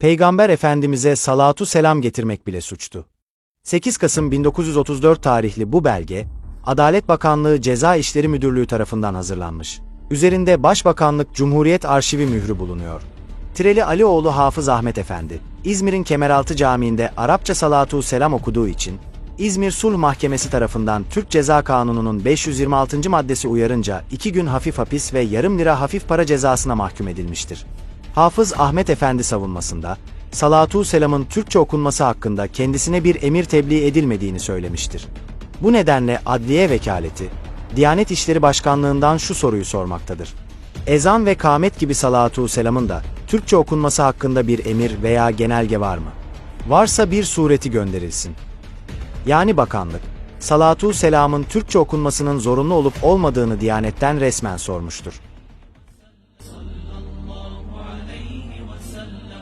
Peygamber Efendimiz'e salatu selam getirmek bile suçtu. 8 Kasım 1934 tarihli bu belge, Adalet Bakanlığı Ceza İşleri Müdürlüğü tarafından hazırlanmış. Üzerinde Başbakanlık Cumhuriyet Arşivi mührü bulunuyor. Tireli Alioğlu Hafız Ahmet Efendi, İzmir'in Kemeraltı Camii'nde Arapça salatu selam okuduğu için, İzmir Sulh Mahkemesi tarafından Türk Ceza Kanunu'nun 526. maddesi uyarınca 2 gün hafif hapis ve yarım lira hafif para cezasına mahkum edilmiştir. Hafız Ahmet Efendi savunmasında, salatu selamın Türkçe okunması hakkında kendisine bir emir tebliğ edilmediğini söylemiştir. Bu nedenle adliye vekaleti, Diyanet İşleri Başkanlığından şu soruyu sormaktadır. Ezan ve kâmet gibi salatu selamın da Türkçe okunması hakkında bir emir veya genelge var mı? Varsa bir sureti gönderilsin. Yani bakanlık, salatu selamın Türkçe okunmasının zorunlu olup olmadığını Diyanet'ten resmen sormuştur.